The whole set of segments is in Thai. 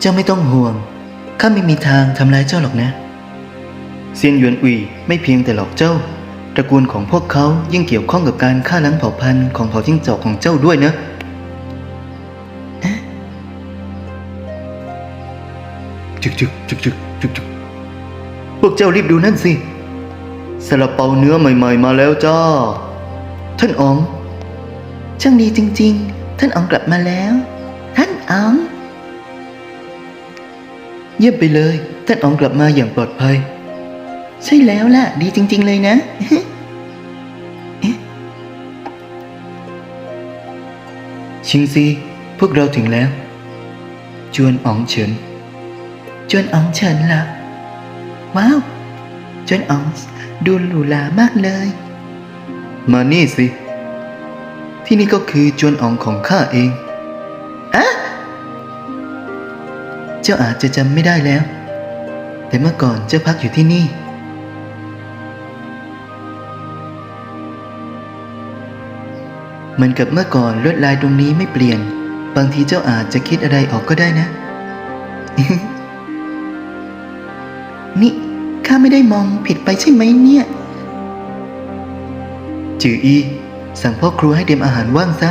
เจ้าไม่ต้องห่วง ข้าไม่มีทางทำร้ายเจ้าหรอกนะเซียนหยวนอุยไม่เพียงแต่หลอกเจ้า ตระกูลของพวกเขายิ่งเกี่ยวข้องกับการฆ่าล้างเผ่าพันธุ์ของเผ่าจิ้งจอกของเจ้าด้วยนะเอ๊ะจึกจึกจึกจึกจึกจึกพวกเจ้ารีบดูนั่นสิซาลาเปาเนื้อใหม่ ๆ มาแล้วจ้า ท่านอ๋อง ช่างดีจริง ๆ ท่านอ๋องกลับมาแล้ว ท่านอ๋อง เยี่ยมไปเลย ท่านอ๋องกลับมาอย่างปลอดภัย ใช่แล้วล่ะ ดีจริง ๆ เลยนะชิงซีพวกเราถึงแล้ว จวนอ๋องเฉิน จวนอ๋องเฉินล่ะ ว้าว จวนอ๋องดูหรูหรามากเลย มานี่สิ ที่นี่ก็คือจวนอ๋องของข้าเอง จ้าอาจจะจำไม่ได้แล้ว แต่เมื่อก่อนเจ้าพักอยู่ที่นี่ เหมือนกับเมื่อก่อนลวดลายตรงนี้ไม่เปลี่ยน บางทีเจ้าอาจจะคิดอะไรออกก็ได้นะ นี่ข้าไม่ได้มองผิดไปใช่ไหมเนี่ย จืออี สั่งพ่อครัวให้เตรียมอาหารว่างซะ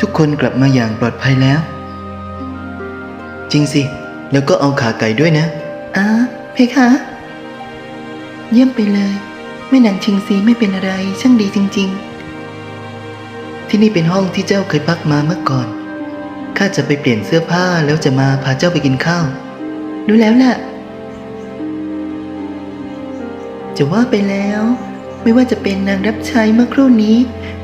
ทุกคนกลับมาอย่างปลอดภัยแล้ว จริงสิ แล้วก็เอาขาไก่ด้วยนะอ่าเพคะ เยี่ยมไปเลยแม่นางชิงซีไม่เป็นอะไรช่างดีจริง ๆ ที่นี่เป็นห้องที่เจ้าเคยพักมาเมื่อก่อนข้าจะไปเปลี่ยนเสื้อผ้าแล้วจะมาพาเจ้าไปกินข้าวดูแล้วล่ะจะว่าไปแล้ว ไม่ว่าจะเป็นนางรับใช้เมื่อครู่นี้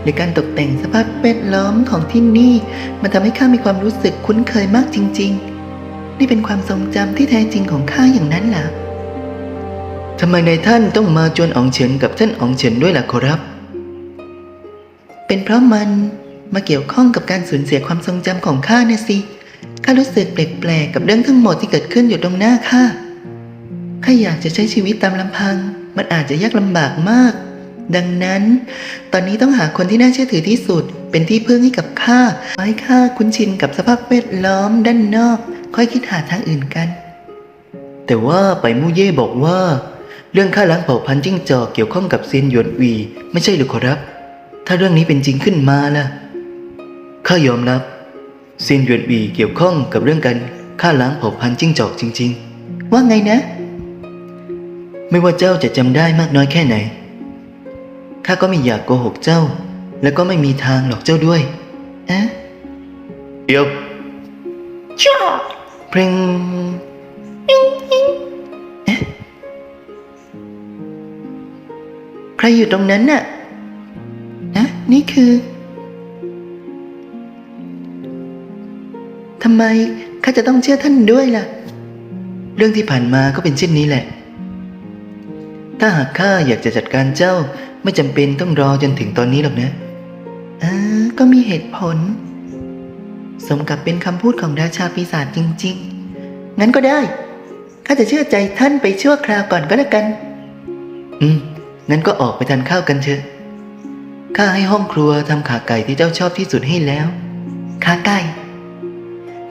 หรือการตกแต่งสภาพแวดล้อมของที่นี่ มันทำให้ข้ามีความรู้สึกคุ้นเคยมากจริง ๆ นี่เป็นความทรงจำที่แท้จริงของข้าอย่างนั้นล่ะทำไมนายท่านต้องมาจวนอองเฉินกับท่านอองเฉินด้วยล่ะขอรับ เป็นเพราะมันมาเกี่ยวข้องกับการสูญเสียความทรงจำของข้านะสิข้ารู้สึกแปลกๆกับเรื่องทั้งหมดที่เกิดขึ้นอยู่ตรงหน้าข้าข้าอยากจะใช้ชีวิตตามลำพัง มันอาจจะยากลำบากมาก ดังนั้น ตอนนี้ต้องหาคนที่น่าเชื่อถือที่สุด เป็นที่พึ่งให้กับข้าให้ข้าคุ้นชินกับสภาพแวดล้อมด้านนอก ค่อยคิดหาทางอื่นกัน แต่ว่าไปมู่เย่บอกว่า เรื่องฆ่าล้างเผ่าพันธุ์จิ้งจอกเกี่ยวข้องกับเซียนหยวนวีไม่ใช่หรือขอรับ ถ้าเรื่องนี้เป็นจริงขึ้นมาล่ะข้ายอมรับเซียนหยวนวีเกี่ยวข้องกับเรื่องการฆ่าล้างเผ่าพันธุ์จิ้งจอกจริง ๆ ว่าไงนะ ไม่ว่าเจ้าจะจำได้มากน้อยแค่ไหน ข้าก็ไม่อยากโกหกเจ้า แล้วก็ไม่มีทางหลอกเจ้าด้วยอะเดี๋ยวจ้าเพลงเอ๊ะใครอยู่ตรงนั้นน่ะนะนี่คือทำไมข้าจะต้องเชื่อท่านด้วยล่ะ เรื่องที่ผ่านมาก็เป็นเช่นนี้แหละ ถ้าหากข้าอยากจะจัดการเจ้า ไม่จำเป็นต้องรอจนถึงตอนนี้หรอกนะอ่าก็มีเหตุผล สมกับเป็นคำพูดของราชาปีศาจจริง ๆ งั้นก็ได้ ข้าจะเชื่อใจท่านไปชั่วคราวก่อนก็แล้วกัน อืม งั้นก็ออกไปทานข้าวกันเถอะ ข้าให้ห้องครัวทำขาไก่ที่เจ้าชอบที่สุดให้แล้ว ขาไก่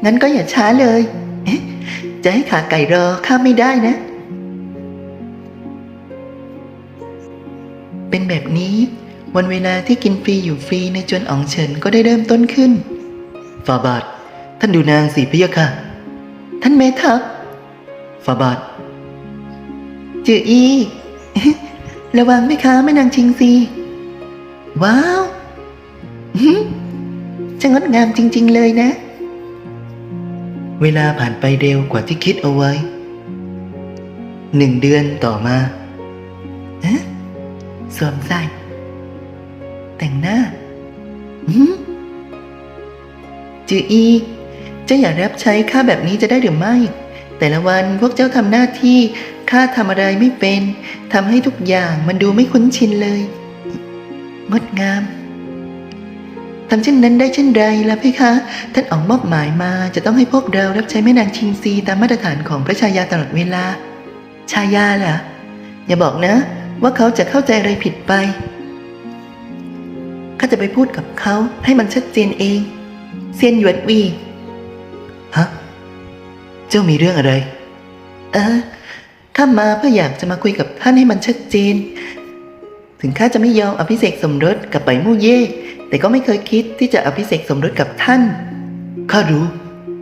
งั้นก็อย่าช้าเลยเจะให้ขาไก่รอข้าไม่ได้นะ เป็นแบบนี้ วันเวลาที่กินฟรีอยู่ฟรีในจวนอ๋องเฉินก็ได้เริ่มต้นขึ้นฟาบาท ท่านดูนางสีพะยะค่ะ ท่านเมทัพฟาบาทเจืออีระวังไหมคะแม่นางชิงซี ว้าวอื้อหือช่างงดงามจริง ๆ เลยนะ เวลาผ่านไปเร็วกว่าที่คิดเอาไว้ หนึ่งเดือนต่อมาเอ๊ะ สวมใส่ แต่งหน้าจืออีเจ้าอยากรับใช้ข้าแบบนี้จะได้หรือไม่ แต่ละวันพวกเจ้าทำหน้าที่ข้าทำอะไรไม่เป็นทำให้ทุกอย่างมันดูไม่คุ้นชินเลยงดงามทำเช่นนั้นได้เช่นไรล่ะพี่คะ ท่านออกมอบหมายมาจะต้องให้พวกเรารับใช้แม่นางชิงซีตามมาตรฐานของพระชายาตลอดเวลา ชายาเหรออย่าบอกนะ ว่าเขาจะเข้าใจอะไรผิดไป ข้าจะไปพูดกับเขาให้มันชัดเจนเอง เซียนหยวนวีจ้ามีเรื่องอะไร เออ ข้ามาเพื่ออยากจะมาคุยกับท่านให้มันชัดเจน ถึงข้าจะไม่ยอมอภิเษกสมรสกับไปมู่เย่ แต่ก็ไม่เคยคิดที่จะอภิเษกสมรสกับท่าน ข้ารู้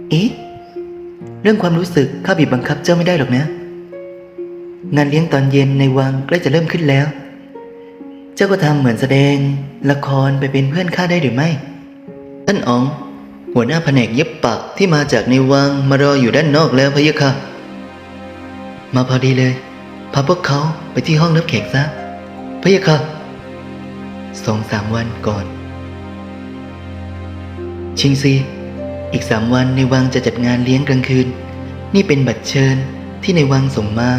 เอ๊ะ เรื่องความรู้สึกข้าบีบบังคับเจ้าไม่ได้หรอกนะ งานเลี้ยงตอนเย็นในวังใกล้จะเริ่มขึ้นแล้ว เจ้าก็ทำเหมือนแสดง ละครไปเป็นเพื่อนข้าได้หรือไม่ ท่านอ๋อง หัวหน้าแผนกเย็บปักที่มาจากในวังมารออยู่ด้านนอกแล้วพะยะค่ะ มาพอดีเลย พาพวกเขาไปที่ห้องรับแขกซะพะยะค่ะสองสามวันก่อน ชิงซี อีกสามวันในวังจะจัดงานเลี้ยงกลางคืน นี่เป็นบัตรเชิญที่ในวังส่งมา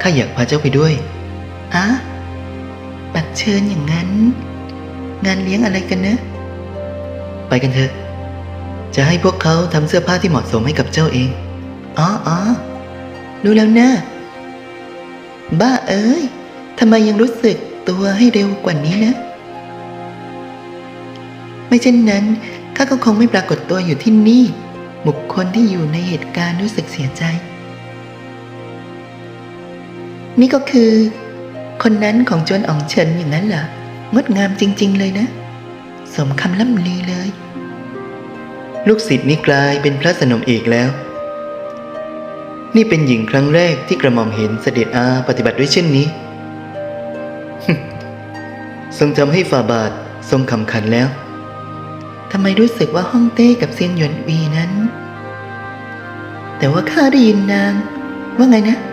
ข้าอยากพาเจ้าไปด้วยอะบัตรเชิญอย่างนั้น งานเลี้ยงอะไรกันนะไปกันเถอะ จะให้พวกเขาทำเสื้อผ้าที่เหมาะสมให้กับเจ้าเองอ๋ออ๋อรู้แล้วนะบ้าเอ้ยทำไมยังรู้สึกตัวให้เร็วกว่านี้นะ ไม่เช่นนั้นข้าก็คงไม่ปรากฏตัวอยู่ที่นี่ บุคคลที่อยู่ในเหตุการณ์รู้สึกเสียใจ นี่ก็คือ คนนั้นของจวนอ่องเฉินอย่างนั้นเหรองดงามจริง ๆ เลยนะ สมคำล่ำลือเลย ลูกศิษย์นี่กลายเป็นพระสนมเอกแล้ว นี่เป็นหญิงครั้งแรกที่กระหม่อมเห็นเสด็จอาปฏิบัติด้วยเช่นนี้ ทรงทำให้ฝ่าบาททรงคำขันแล้วทำไมรู้สึกว่าฮ่องเต้กับเซียนหยวนวีนั้น แต่ว่าข้าได้ยินนางว่าไงนะท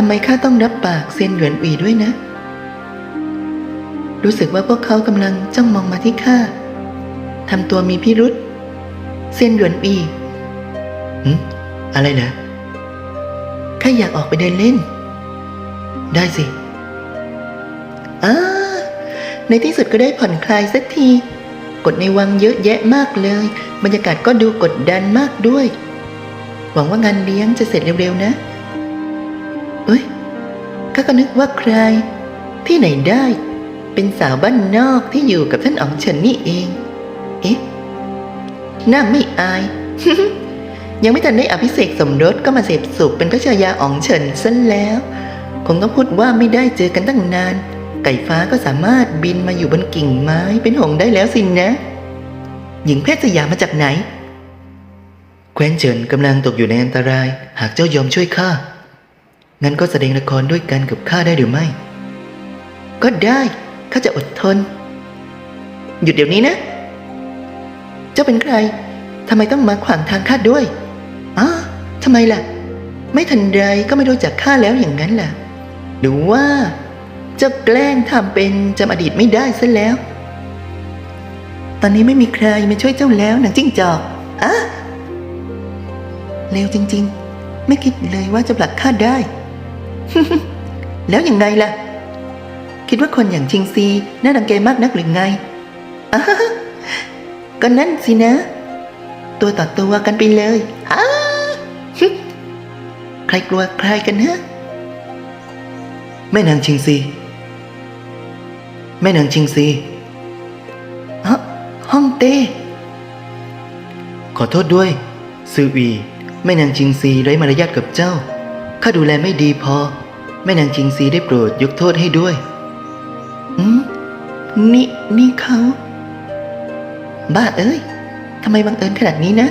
ำไมข้าต้องรับปากเซียนหยวนวีด้วยนะ รู้สึกว่าพวกเขากำลังจ้องมองมาที่ข้าทำตัวมีพิรุษเซียนหยวนวีหืมอะไรนะข้าอยากออกไปเดินเล่น ได้สิอาในที่สุดก็ได้ผ่อนคลายสักทีกฎในวังเยอะแยะมากเลย บรรยากาศก็ดูกดดันมากด้วย หวังว่างานเลี้ยงจะเสร็จเร็วๆนะ เอ้ยข้าก็นึกว่าใคร ที่ไหนได้ เป็นสาวบ้านนอกที่อยู่กับท่านอ๋องเฉินนี่เอง เอ๊ะหน้าไม่อาย ยังไม่ทันได้อภิเษกสมรสก็มาเสพสุขเป็นพระชายาอ๋องเฉินซะแล้ว คงต้องพูดว่าไม่ได้เจอกันตั้งนาน ไก่ฟ้าก็สามารถบินมาอยู่บนกิ่งไม้เป็นหงได้แล้วสินนะ หญิงเพศสยามมาจากไหน แคว้นเฉินกำลังตกอยู่ในอันตราย หากเจ้ายอมช่วยข้า งั้นก็แสดงละครด้วยกันกับข้าได้หรือไม่ ก็ได้ ข้าจะอดทน หยุดเดี๋ยวนี้นะ เจ้าเป็นใคร ทำไมต้องมาขวางทางข้าด้วยอ้าทำไมล่ะ ไม่ทันไรก็ไม่รู้จักข้าแล้วอย่างนั้นล่ะ หรือว่าเจ้าแกล้งทำเป็นจำอดีตไม่ได้ซะแล้ว ตอนนี้ไม่มีใครมาช่วยเจ้าแล้วนังจิ้งจอกอะเร็วจริง ๆ ไม่คิดเลยว่าจะผลักข้าได้ แล้วอย่างไงล่ะ คิดว่าคนอย่างชิงซีน่ารังแกมากนักหรือไงอ้าก็นั่นสินะ ตัวต่อตัวกันไปเลยอ้าใครกลัวใครกันฮะ แม่นางชิงซี แม่นางชิงซีฮะห้องเต้ ขอโทษด้วยซือวีแม่นางชิงซีไร้มารยาทกับเจ้า ข้าดูแลไม่ดีพอ แม่นางชิงซีได้โปรดยกโทษให้ด้วยอืมนี่นี่เขา บ้าเอ้ยทำไมบังเอิญขนาดนี้นะ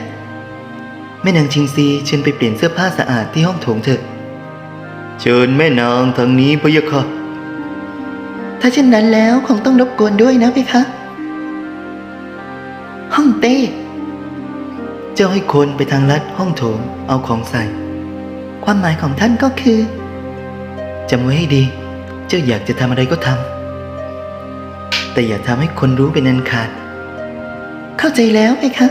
แม่นางชิงซีเชิญไปเปลี่ยนเสื้อผ้าสะอาดที่ห้องโถงเถอะ เชิญแม่นางทางนี้พะยะค่ะ ถ้าเช่นนั้นแล้วคงต้องรบกวนด้วยนะพี่คะ ห้องเต้ เจ้าให้คนไปทางลัดห้องโถงเอาของใส่ ความหมายของท่านก็คือ จำไว้ให้ดี เจ้าอยากจะทำอะไรก็ทำแต่อย่าทำให้คนรู้เป็นอันขาด เข้าใจแล้วไหมคะ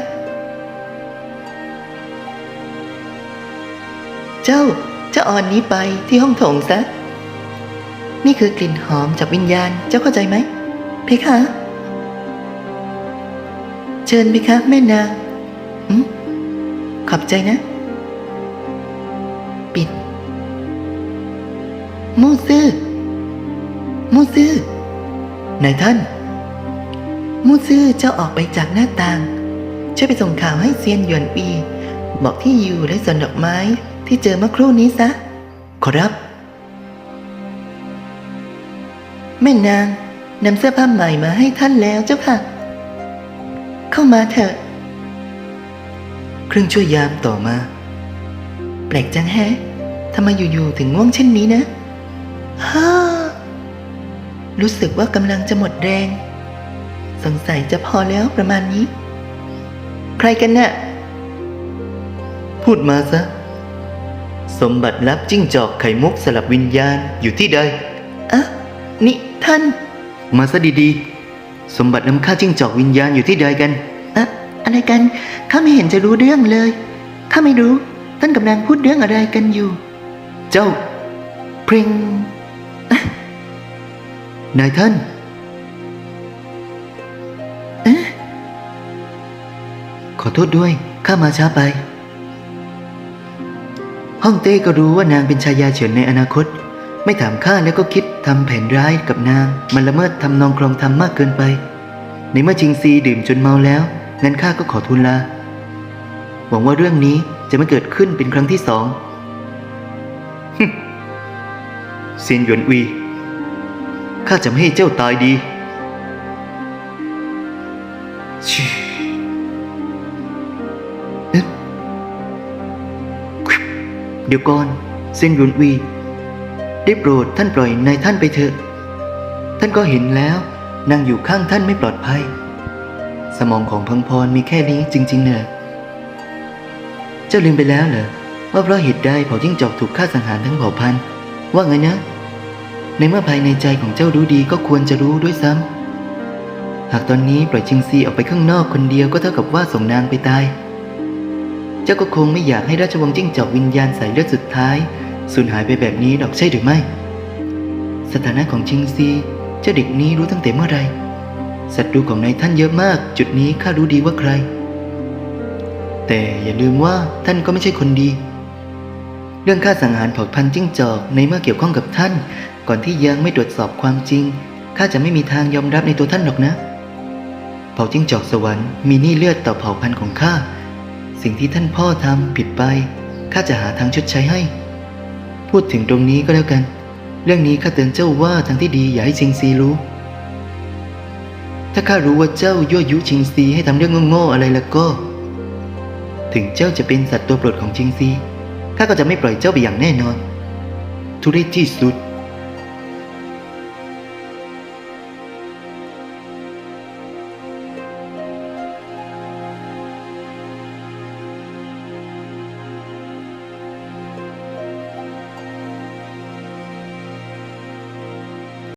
เจ้าเจ้าอ่อนนี้ไปที่ห้องโถงซะ นี่คือกลิ่นหอมจากวิญญาณเจ้าเข้าใจไหม เพคะ เชิญเพคะแม่นางขอบใจนะ มูซื่อมูซื่อนายท่าน มูซื่อเจ้าออกไปจากหน้าต่าง ช่วยไปส่งข่าวให้เซียนหยวนปีบอกที่อยู่และสวนดอกไม้ที่เจอเมื่อครู่นี้ซะ ขอรับ แม่นางนำเสื้อผ้าใหม่มาให้ท่านแล้วเจ้าค่ะ เข้ามาเถอะ เครื่องช่วยยามต่อมา แปลกจังแฮะทำไมอยู่ๆถึงง่วงเช่นนี้นะ ฮ่ารู้สึกว่ากำลังจะหมดแรง สงสัยจะพอแล้วประมาณนี้ ใครกันน่ะ พูดมาซะ สมบัติลับจิ้งจอกไข่มุกสลับวิญญาณอยู่ที่ใดอะนี่ท่าน มาซะดีๆ สมบัตินำค่าจิ้งจอกวิญญาณอยู่ที่ใดกันอะอะไรกัน ข้าไม่เห็นจะรู้เรื่องเลย ข้าไม่รู้ ท่านกำลังพูดเรื่องอะไรกันอยู่ เจ้า พริงอะ นายท่านเอ๊ะขอโทษด้วย ข้ามาช้าไป ฮ่องเต้ก็รู้ว่านางเป็นชายาเฉินในอนาคต ไม่ถามข้าแล้วก็คิดทำแผนร้ายกับนาง มันละเมิดทำนองครองธรรมมากเกินไป ในเมื่อชิงซีดื่มจนเมาแล้ว งั้นข้าก็ขอทูลลา หวังว่าเรื่องนี้จะไม่เกิดขึ้นเป็นครั้งที่สองฮึ่ม เซียนหยวนอุยข้าจะไม่ให้เจ้าตายดีชิเอ๊ะเดี๋ยวก่อนเซียนหยวนอวีได้โปรดท่านปล่อยนายท่านไปเถอะ ท่านก็เห็นแล้วนางอยู่ข้างท่านไม่ปลอดภัย สมองของพังพรมีแค่นี้จริง ๆเนอะเจ้าลืมไปแล้วเหรอว่าเพราะเหตุใดเผ่าจิ้งจอกถูกฆ่าสังหารทั้งเผ่าพันธุ์ ว่าไงนะ ในเมื่อภายในใจของเจ้ารู้ดีก็ควรจะรู้ด้วยซ้ำหากตอนนี้ปล่อยชิงซีออกไปข้างนอกคนเดียวก็เท่ากับว่าส่งนางไปตาย เจ้าก็คงไม่อยากให้ราชวงศ์จิ้งจอกวิญญาณสายเลือดสุดท้ายสูญหายไปแบบนี้ดอกใช่หรือไม่ สถานะของชิงซีเจ้าเด็กนี้รู้ตั้งแต่เมื่อไหรศัตรูของนายท่านเยอะมาก จุดนี้ข้ารู้ดีว่าใคร แต่อย่าลืมว่าท่านก็ไม่ใช่คนดี รื่องค่าสังหารเผ่าพันธุ์จิ้งจอกในเมื่อเกี่ยวข้องกับท่าน ก่อนที่ยังไม่ตรวจสอบความจริงข้าจะไม่มีทางยอมรับในตัวท่านหรอกนะ เผ่าจิ้งจอกสวรรค์มีหนี้เลือดต่อเผ่าพันธุ์ของข้าสิ่งที่ท่านพ่อทำผิดไปข้าจะหาทางชดใช้ให้ พูดถึงตรงนี้ก็แล้วกัน เรื่องนี้ข้าเตือนเจ้าว่าทางที่ดีอย่าให้ชิงซีรู้ ถ้าข้ารู้ว่าเจ้ายั่วยุชิงซีให้ทำเรื่องโง่ๆอะไรแล้วก็ ถึงเจ้าจะเป็นสัตว์ตัวโปรดของชิงซี ข้าก็จะไม่ปล่อยเจ้าไปอย่างแน่นอน ทุเรศที่สุด